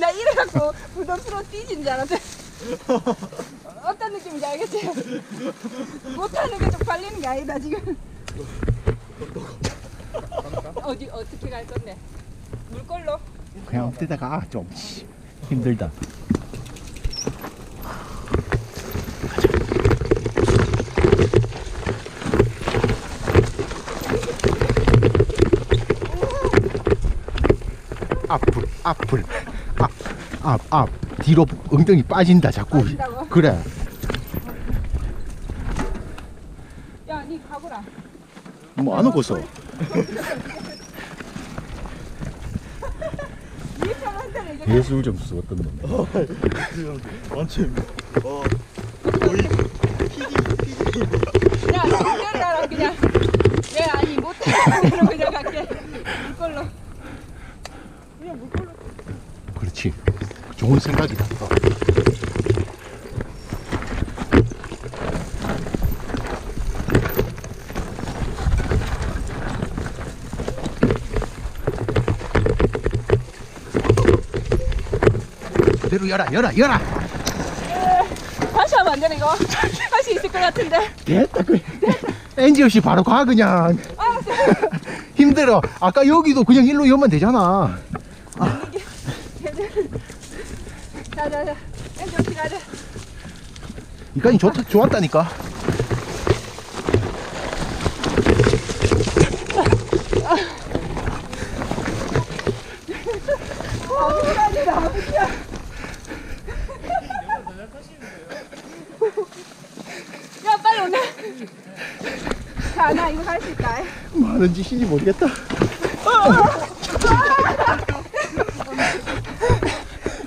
나 이래갖고 부담스러워 뛰진 줄 알았대. 어떤 느낌인지 알겠지? 못하는 게좀 빨리는 게 아니다 지금. 어디 어떻게 갈 건데? 물걸로? 그냥 엎드다가 좀 씨, 힘들다. 앞을 앞을 앞앞앞 뒤로 엉덩이 빠진다 자꾸 빠진다고? 그래 야, 니 가보라. 뭐 안 오고서 예술 점수 어떤 놈 완전 어 야, 내려라 그냥. 내 아니 못하는 대로 그냥 갈게. 물걸로. 그냥 물걸로. 그렇지 좋은 생각이다 어. 그대로 열어 열어 열어 다시 하면 안 되나 이거? 할 수 있을 것 같은데. 됐다 그 엔지 없이 바로 가 그냥 알았어. 힘들어 아까 여기도 그냥 일로 열면 되잖아 자, 이까지 좋, 좋았다니까. 야, 빨리 오네. 자, 나 이거 할 수 있다. 뭐 하는 짓인지 모르겠다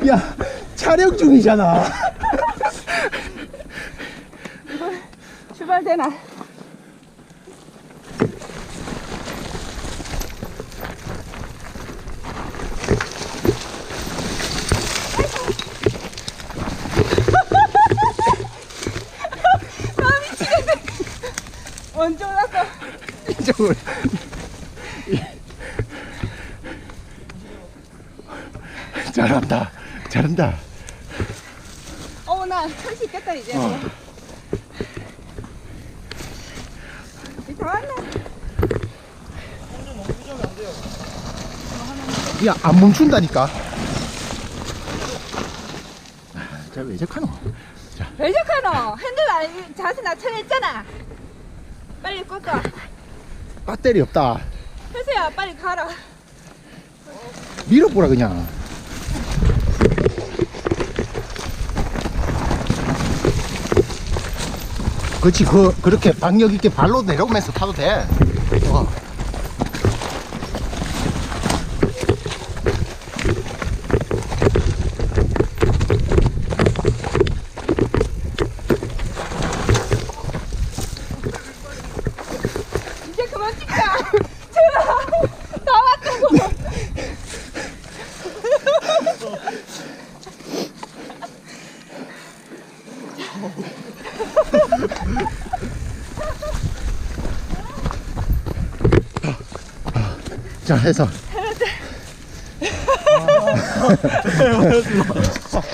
야 촬영 중이잖아 출발되나? 언제 올랐어? 이쪽으로 잘한다 잘한다 어, 나할수 있겠다, 이제. 어. 다 왔네. 야안 멈춘다니까 아, 자 왜 저카노 왜 저카노? 핸들 안, 자세 낮춰냈잖아. 빨리 꽂아. 배터리 없다 혜수야, 빨리 가라. 밀어보라 그냥 그렇지. 그 그렇게 박력 있게 발로 내려오면서 타도 돼. 어. 자 해서